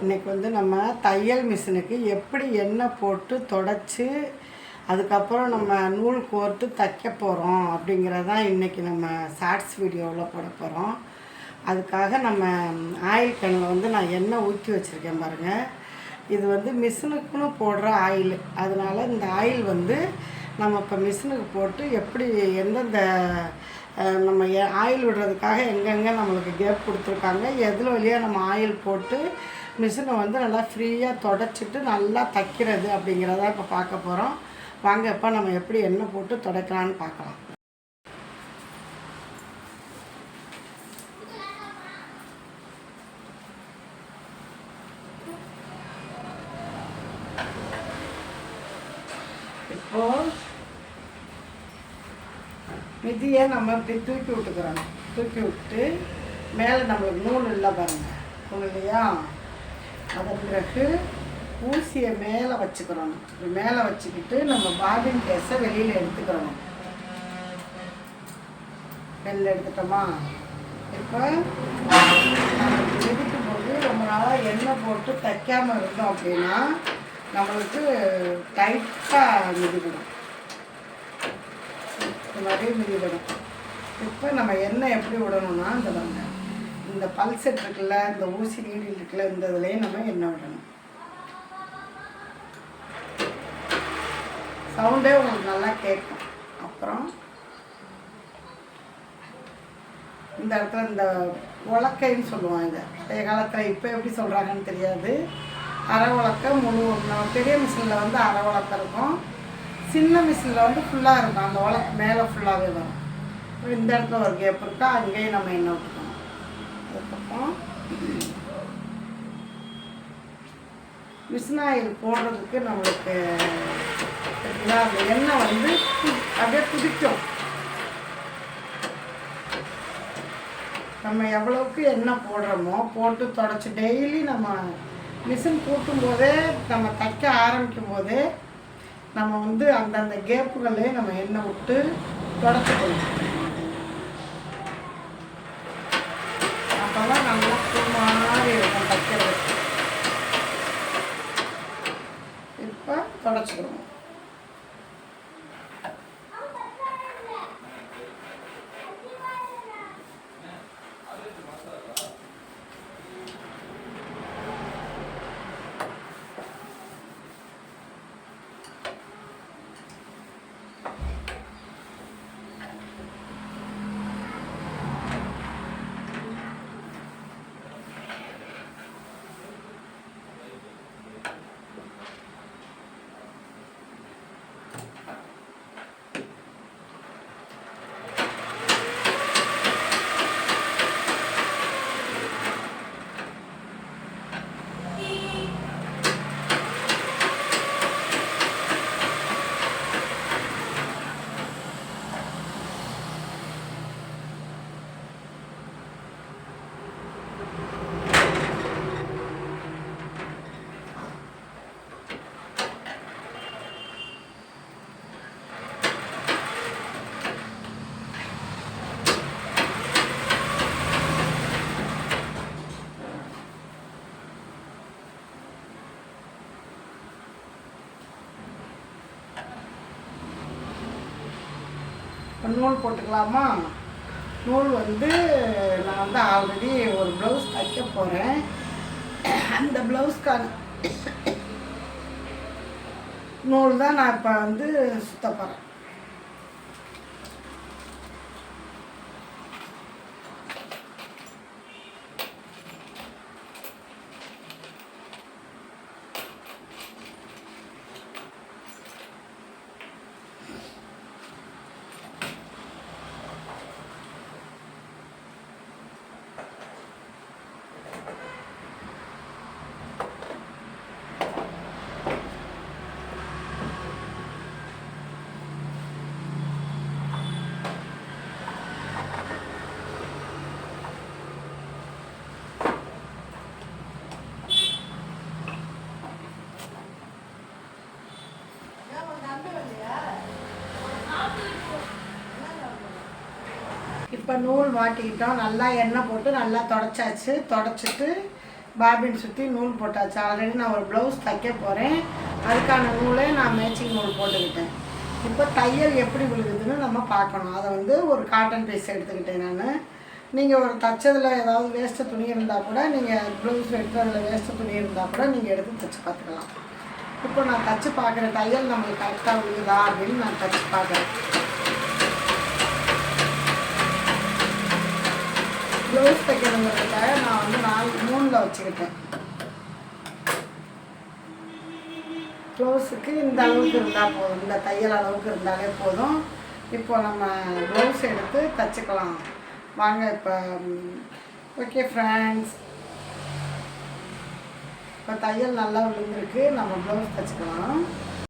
இன்றைக்கி வந்து நம்ம தையல் மிஷினுக்கு எப்படி எண்ணெய் போட்டு தொடச்சி அதுக்கப்புறம் நம்ம நூல் கோர்த்து தைக்க போகிறோம் அப்படிங்கிறதான் இன்றைக்கி நம்ம ஷார்ட்ஸ் வீடியோவில் போட போகிறோம் அதுக்காக நம்ம ஆயில் கண்ணில் வந்து நான் எண்ணெய் ஊற்றி வச்சுருக்கேன் பாருங்கள் இது வந்து மிஷினுக்குன்னு போடுற ஆயில். அதனால் இந்த ஆயில் வந்து நம்ம இப்போ மிஷினுக்கு போட்டு எப்படி எந்தெந்த நம்ம எ- ஆயில் விடுறதுக்காக எங்கெங்கே நம்மளுக்கு கேப் கொடுத்துருக்காங்க எதில் வழியாக நம்ம ஆயில் போட்டு மிஷினை வந்து நல்லா ஃப்ரீயாக தொடச்சிட்டு நல்லா தைக்கிறது அப்படிங்கிறத இப்போ பார்க்க போகிறோம் வாங்க இப்போ நம்ம எப்படி எண்ணெய் போட்டு துடைக்கலான்னு பார்க்கலாம். இப்போ மிதியை நம்ம இப்படி தூக்கி விட்டுக்கிறோம். தூக்கி விட்டு மேலே நம்மளுக்கு நூல் இல்லை பாருங்க. இல்லையா அதன் பிறகு ஊசியை மேலே வச்சுக்கிறோம் மேலே வச்சுக்கிட்டு நம்ம பாபின் கேஸை வெளியில் எடுத்துக்கிறோம் வெளியில் எடுத்துட்டோமா? இப்போ எடுக்கும் போது ரொம்ப நாளாக எண்ணெய் போட்டு தைக்காமல் இருந்தோம் அப்படின்னா நம்மளுக்கு டைட்டாக மிதிவிடும் இந்த மாதிரி மிதிவிடும் இப்போ நம்ம எண்ணெய் எப்படி விடணும்னா இந்த பாருங்க இந்த பல்செட் இருக்குல்ல இந்த ஊசி நீடில் இருக்குல்ல இந்த இதுலேயே நம்ம எண்ணெய் விடணும். சவுண்டே உங்களுக்கு நல்லா கேட்கும். அப்புறம் இந்த இடத்துல இந்த உலக்கைன்னு சொல்லுவாங்க பழைய காலத்தில் இப்போ எப்படி சொல்கிறாங்கன்னு தெரியாது. அரை உலக்க முழு பெரிய மிஷினில் வந்து அரை உலக்க இருக்கும். சின்ன மிஷினில் வந்து ஃபுல்லாக இருக்கும். அந்த உலக்கு மேலே ஃபுல்லாகவே வரும். இந்த இடத்துல ஒரு கேப் இருக்கா? அங்கேயும் நம்ம எண்ணெய் விட்டுக்கணும். அதுக்கப்புறம் மிஷின் ஆயில் போடுறதுக்கு நம்மளுக்கு அந்த எண்ணெய் வந்து அப்படியே குதிக்கும். நம்ம எவ்வளவுக்கு எண்ணெய் போடுறோமோ போட்டு தொடச்சி டெய்லி நம்ம மிஷின் கூட்டும் போதே நம்ம தைக்க ஆரம்பிக்கும் போதே நம்ம வந்து அந்தந்த கேப்புகளே நம்ம எண்ணெய் விட்டு தொடச்சிக்கணும். கொடுக்கணும் நல்லா பூ மாதிரி இருக்கும் தைக்கிறது இப்போ தொடச்சிக்கணும். இப்போ நூல் போட்டுக்கலாமா? நூல் வந்து நான் வந்து ஆல்ரெடி ஒரு ப்ளவுஸ் தைக்க போகிறேன் அந்த ப்ளவுஸ்க்கான நூல் தான் நான் இப்போ வந்து சுத்த போகிறேன் இப்போ நூல் மாட்டிக்கிட்டோம் நல்லா எண்ணெய் போட்டு நல்லா தொடச்சாச்சு. தொடச்சிட்டு பாபின் சுற்றி நூல் போட்டாச்சு. ஆல்ரெடி நான் ஒரு ப்ளவுஸ் தைக்க போகிறேன் அதுக்கான நூலை நான் மேட்சிங் நூல் போட்டுக்கிட்டேன். இப்போ தையல் எப்படி விழுகுதுன்னு நம்ம பார்க்கணும். அதை வந்து ஒரு காட்டன் பீஸ் எடுத்துக்கிட்டேன் நான். நீங்கள் ஒரு தைச்சதில் ஏதாவது வேஸ்ட்டு துணி இருந்தால் கூட நீங்கள் ப்ளவுஸ் வெட்டுறதுல வேஸ்ட்டு துணி இருந்தால் கூட நீங்கள் எடுத்து தைச்சு பார்த்துக்கலாம். இப்போ நான் தைச்சி பார்க்குறேன் தையல் நம்மளுக்கு கரெக்டாக விழுகுதா அப்படின்னு நான் தைச்சி பார்க்குறேன். ப்ளவுஸ் தைக்கிறதுங்கிறதுக்காக நான் வந்து நாலு மூணில் வச்சுக்கிட்டேன் ப்ளவுஸுக்கு இந்த அளவுக்கு இருந்தால் போதும். இந்த தையல் அளவுக்கு இருந்தாலே போதும். இப்போ நம்ம ப்ளவுஸ் எடுத்து தைச்சிக்கலாம். வாங்க இப்போ ஓகே ஃப்ரெண்ட்ஸ் இப்போ தையல் நல்லா விழுந்திருக்கு. நம்ம ப்ளவுஸ் தைச்சிக்கலாம்.